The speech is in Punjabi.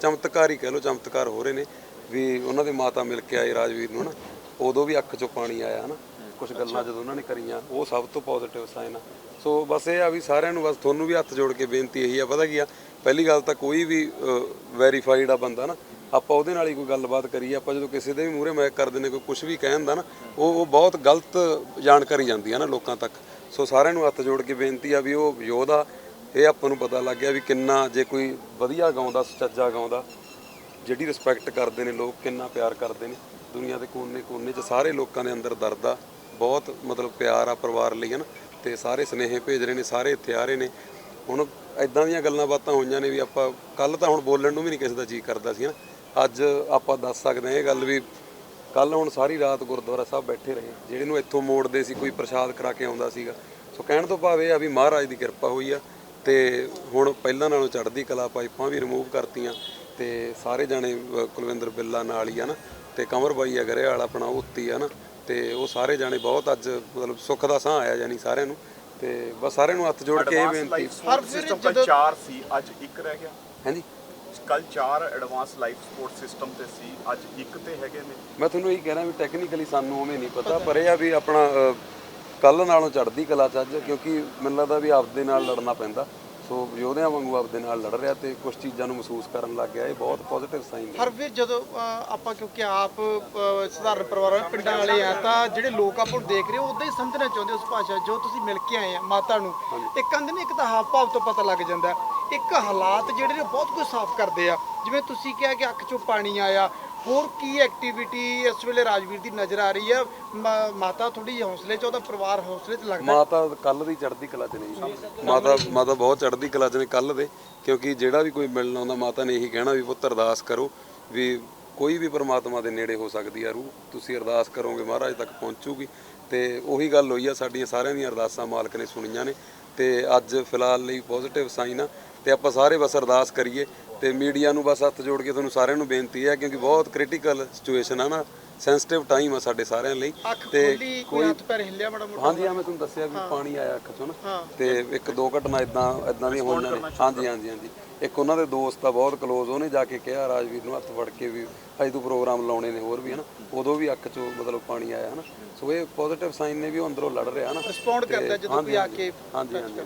ਚਮਤਕਾਰ ਹੀ ਕਹਿ ਲਓ ਚਮਤਕਾਰ ਹੋ ਰਹੇ ਨੇ ਵੀ ਉਹਨਾਂ ਦੇ ਮਾਤਾ ਮਿਲ ਕੇ ਆਏ ਰਾਜਵੀਰ ਨੂੰ ਨਾ ਉਦੋਂ ਵੀ ਅੱਖ ਚੋਂ ਪਾਣੀ ਆਇਆ ਹਨਾ। ਕੁਝ ਗੱਲਾਂ ਜਦੋਂ ਉਹਨਾਂ ਨੇ ਕਰੀਆਂ ਉਹ ਸਭ ਤੋਂ ਪੋਜ਼ਿਟਿਵ ਸਾਈਨ ਆ। ਸੋ ਬਸ ਇਹ ਆ ਵੀ ਸਾਰਿਆਂ ਨੂੰ ਬਸ ਤੁਹਾਨੂੰ ਵੀ ਹੱਥ ਜੋੜ ਕੇ ਬੇਨਤੀ ਇਹੀ ਆ ਪਤਾ ਕੀ ਆ ਪਹਿਲੀ ਗੱਲ ਤਾਂ ਕੋਈ ਵੀ ਵੈਰੀਫਾਈਡ ਆ ਬੰਦਾ ਨਾ ਆਪਾਂ ਉਹਦੇ ਨਾਲ ਹੀ ਕੋਈ ਗੱਲਬਾਤ ਕਰੀਏ ਆਪਾਂ ਜਦੋਂ ਕਿਸੇ ਦੇ ਵੀ ਮੂਹਰੇ ਮੈਕ ਕਰਦੇ ਨੇ ਕੋਈ ਕੁਝ ਵੀ ਕਹਿੰਦਾ ਨਾ ਉਹ ਉਹ ਬਹੁਤ ਗਲਤ ਜਾਣਕਾਰੀ ਜਾਂਦੀ ਆ ਨਾ ਲੋਕਾਂ ਤੱਕ। ਸੋ ਸਾਰਿਆਂ ਨੂੰ ਹੱਥ ਜੋੜ ਕੇ ਬੇਨਤੀ ਆ ਵੀ ਉਹ ਯੋਧਾ ਇਹ ਆਪਾਂ ਨੂੰ ਪਤਾ ਲੱਗ ਗਿਆ ਵੀ ਕਿੰਨਾ ਜੇ ਕੋਈ ਵਧੀਆ ਗਾਉਂਦਾ, ਸੁਚੱਜਾ ਗਾਉਂਦਾ, ਜਿਹੜੀ ਰਿਸਪੈਕਟ ਕਰਦੇ ਨੇ ਲੋਕ, ਕਿੰਨਾ ਪਿਆਰ ਕਰਦੇ ਨੇ। ਦੁਨੀਆ ਦੇ ਕੋਨੇ-ਕੋਨੇ 'ਚ ਸਾਰੇ ਲੋਕਾਂ ਦੇ ਅੰਦਰ ਦਰਦ ਆ, ਬਹੁਤ ਮਤਲਬ ਪਿਆਰ ਆ ਪਰਿਵਾਰ ਲਈ, ਹਨ। ਤੇ ਸਾਰੇ ਸਨੇਹ ਭੇਜ ਰਹੇ ਨੇ, ਸਾਰੇ ਇੱਥੇ ਆ ਰਹੇ ਨੇ। ਹੁਣ ਐਦਾਂ ਦੀਆਂ ਗੱਲਾਂ ਬਾਤਾਂ ਹੋਈਆਂ ਨੇ ਵੀ ਆਪਾਂ ਕੱਲ ਤਾਂ ਹੁਣ ਬੋਲਣ ਨੂੰ ਵੀ ਨਹੀਂ ਕਿਸੇ ਦਾ ਜੀ ਕਰਦਾ ਸੀ ਨਾ ਅੱਜ ਆਪਾਂ ਦੱਸ ਸਕਦੇ ਹਾਂ ਇਹ ਗੱਲ ਵੀ ਕੱਲ ਹੁਣ ਸਾਰੀ ਰਾਤ ਗੁਰਦੁਆਰਾ ਸਾਹਿਬ ਬੈਠੇ ਰਹੇ। ਜਿਹੜੇ ਨੂੰ ਇੱਥੋਂ ਮੋੜਦੇ ਸੀ, ਕੋਈ ਪ੍ਰਸ਼ਾਦ ਕਰਾ ਕੇ ਆਉਂਦਾ ਸੀਗਾ। ਸੋ ਕਹਿਣ ਤੋਂ ਭਾਵ ਇਹ ਆ ਵੀ ਮਹਾਰਾਜ ਦੀ ਕਿਰਪਾ ਹੋਈ ਆ। ਤੇ ਹੁਣ ਪਹਿਲਾਂ ਨਾਲੋਂ ਚੜ੍ਹਦੀ ਕਲਾ ਪਾਈਪਾਂ ਵੀ ਰਿਮੂਵ ਕਰਤੀਆਂ ਤੇ ਸਾਰੇ ਜਾਣੇ ਕੁਲਵਿੰਦਰ ਬਿੱਲਾ ਨਾਲ ਹੀ ਆ ਨਾ ਤੇ ਕਮਰ ਬਾਈ ਆ ਗਰੇ ਵਾਲਾ ਆਪਣਾ ਉੱਤੀ ਆ ਨਾ ਤੇ ਉਹ ਸਾਰੇ ਜਾਣੇ ਬਹੁਤ ਅੱਜ ਮਤਲਬ ਸੁੱਖ ਦਾ ਸਾਹ ਆਇਆ ਜਾਨੀ ਸਾਰਿਆਂ ਨੂੰ ਤੇ ਬਸ ਸਾਰਿਆਂ ਨੂੰ ਹੱਥ ਜੋੜ ਕੇ ਇਹ ਬੇਨਤੀ। ਹਰ ਸਿਸਟਮ ਕੱਲ 4 ਸੀ ਅੱਜ ਇੱਕ ਰਹਿ ਗਿਆ। ਹਾਂਜੀ। ਕੱਲ 4 ਐਡਵਾਂਸ ਲਾਈਫ ਸਪੋਰਟ ਸਿਸਟਮ ਤੇ ਸੀ ਅੱਜ ਇੱਕ ਤੇ ਹੈਗੇ ਨੇ। ਮੈਂ ਤੁਹਾਨੂੰ ਇਹੀ ਕਹਿਣਾ ਵੀ ਟੈਕਨੀਕਲੀ ਸਾਨੂੰ ਉਵੇਂ ਨਹੀਂ ਪਤਾ ਪਰ ਇਹ ਆ ਵੀ ਆਪਣਾ ਕੱਲ ਨਾਲੋਂ ਚੜ੍ਹਦੀ ਕਲਾ ਚ ਅੱਜ ਕਿਉਂਕਿ ਮੈਨੂੰ ਲੱਗਦਾ ਵੀ ਆਪਦੇ ਨਾਲ ਲੜਨਾ ਪੈਂਦਾ। ਸੋ ਯੋਧਿਆਂ ਵਾਂਗੂ ਆਪਦੇ ਨਾਲ ਲੜ ਰਿਹਾ ਤੇ ਕੁਝ ਚੀਜ਼ਾਂ ਨੂੰ ਮਹਿਸੂਸ ਕਰਨ ਲੱਗ ਗਿਆ। ਇਹ ਬਹੁਤ ਪੋਜ਼ਿਟਿਵ ਸਾਈਨ ਹੈ। ਹਰ ਵੀਰ ਜਦੋਂ ਅਹ, ਆਪਾਂ ਕਿਉਂਕਿ ਆਪ ਅਹ, ਸਧਾਰਨ ਪਰਿਵਾਰਾਂ ਦੇ ਪਿੰਡਾਂ ਵਾਲੇ ਆ ਤਾਂ ਜਿਹੜੇ ਲੋਕ ਆਪਾਂ ਨੂੰ ਦੇਖ ਰਹੇ ਉਹ ਉਦਾਂ ਹੀ ਸਮਝਣਾ ਚਾਹੁੰਦੇ ਉਸ ਭਾਸ਼ਾ ਜੋ ਤੁਸੀਂ ਮਿਲ ਕੇ ਆਏ ਆ ਮਾਤਾ ਨੂੰ। ਇੱਕ ਕਹਿੰਦੇ ਨੇ ਇੱਕ ਤਾਂ ਹਾਵ ਭਾਵ ਤੋਂ ਪਤਾ ਲੱਗ ਜਾਂਦਾ। ਹੈ। ਇੱਕ ਹਾਲਾਤ ਜਿਹੜੇ ਨੇ ਬਹੁਤ ਕੁਝ ਸਾਫ਼ ਕਰਦੇ ਆ। ਜਿਵੇਂ ਤੁਸੀਂ ਕਿਹਾ ਕਿ ਅੱਖ ਚੋਂ ਪਾਣੀ ਆਇਆ ਹੋਰ ਕੀ ਐਕਟੀਵਿਟੀ ਇਸ ਵੇਲੇ ਰਾਜਵੀਰ ਦੀ ਨਜ਼ਰ ਆ ਰਹੀ ਹੈ ਮ- ਮਾਤਾ ਥੋੜੀ ਹੌਸਲੇ ਚ ਉਹਦਾ ਪਰਿਵਾਰ ਹੌਸਲੇ ਚ ਲੱਗਦਾ? ਮਾਤਾ ਕੱਲ ਦੀ ਚੜ੍ਹਦੀ ਕਲਾ ਚ ਨਹੀਂ ਮਾਤਾ ਮਾਤਾ ਬਹੁਤ ਚੜ੍ਹਦੀ ਕਲਾ ਚ ਨੇ ਕੱਲ ਦੇ, ਕਿਉਂਕਿ ਜਿਹੜਾ ਵੀ ਕੋਈ ਮਿਲਣ ਆਉਂਦਾ, ਮਾਤਾ ਨੇ ਇਹੀ ਕਹਿਣਾ ਵੀ ਪੁੱਤ ਅਰਦਾਸ ਕਰੋ ਵੀ ਕੋਈ ਵੀ ਪਰਮਾਤਮਾ ਦੇ ਨੇੜੇ ਹੋ ਸਕਦੀ ਆ ਰੂਹ। ਤੁਸੀਂ ਅਰਦਾਸ ਕਰੋਗੇ ਮਹਾਰਾਜ ਤੱਕ ਪਹੁੰਚੂਗੀ। ਤੇ ਉਹੀ ਗੱਲ ਹੋਈ ਆ, ਸਾਡੀਆਂ ਸਾਰਿਆਂ ਦੀਆਂ ਅਰਦਾਸਾਂ ਮਾਲਕ ਨੇ ਸੁਣੀਆਂ ਨੇ। ਤੇ ਅੱਜ ਫਿਲਹਾਲ ਲਈ ਪੋਜ਼ਿਟਿਵ ਸਾਈਨ ਆ। ਤੇ ਆਪਾਂ ਸਾਰੇ ਬਸ ਅਰਦਾਸ ਕਰੀਏ ਤੇ ਮੀਡੀਆ ਨੂੰ ਬਸ ਹੱਥ ਜੋੜ ਕੇ ਤੁਹਾਨੂੰ ਸਾਰਿਆਂ ਨੂੰ ਬੇਨਤੀ ਹੈ ਕਿਉਂਕਿ ਬਹੁਤ ਕ੍ਰਿਟੀਕਲ ਸਿਚੁਏਸ਼ਨ ਆ ਨਾ। ਸੈਂਸਿਟਿਵ ਟਾਈਮ ਆ ਸਾਡੇ ਸਾਰਿਆਂ ਲਈ। ਖੋਲੀ ਕੋਈ ਹੱਥ ਪੈਰ ਹਿੱਲਿਆ ਮਾੜਾ ਮੋਟਾ? ਹਾਂਜੀ ਆ ਮੈਂ ਤੁਹਾਨੂੰ ਦੱਸਿਆ ਵੀ ਪਾਣੀ ਆਇਆ ਅੱਖ ਚੋਂ ਨਾ। ਤੇ ਇੱਕ ਦੋ ਘਟਨਾ ਇਦਾਂ ਇਦਾਂ ਦੀਆਂ ਹੋਈਆਂ ਨੇ। ਹਾਂਜੀ ਹਾਂਜੀ ਹਾਂਜੀ। ਇੱਕ ਉਹਨਾਂ ਦੇ ਦੋਸਤ ਆ ਬਹੁਤ ਕਲੋਜ਼ ਉਹਨੇ ਜਾ ਕੇ ਕਿਹਾ ਰਾਜਵੀਰ ਨੂੰ ਹੱਥ ਫੜ ਕੇ ਵੀ ਅੱਜ ਤੂੰ ਪ੍ਰੋਗਰਾਮ ਲਾਉਣੇ ਨੇ ਹੋਰ ਵੀ ਹਨਾ। ਉਦੋਂ ਵੀ ਅੱਖ ਚੋਂ ਮਤਲਬ ਪਾਣੀ ਆਇਆ ਹਨਾ। ਸੋ ਇਹ ਪੋਜ਼ਿਟਿਵ ਸਾਈਨ ਨੇ ਵੀ ਉਹ ਅੰਦਰੋਂ ਲੜ ਰਿਹਾ ਹਨਾ। ਰਿਸਪੌਂਡ ਕਰਦਾ ਜਦੋਂ ਕੋਈ ਆ ਕੇ ਹਾਂਜੀ ਹਾਂਜੀ।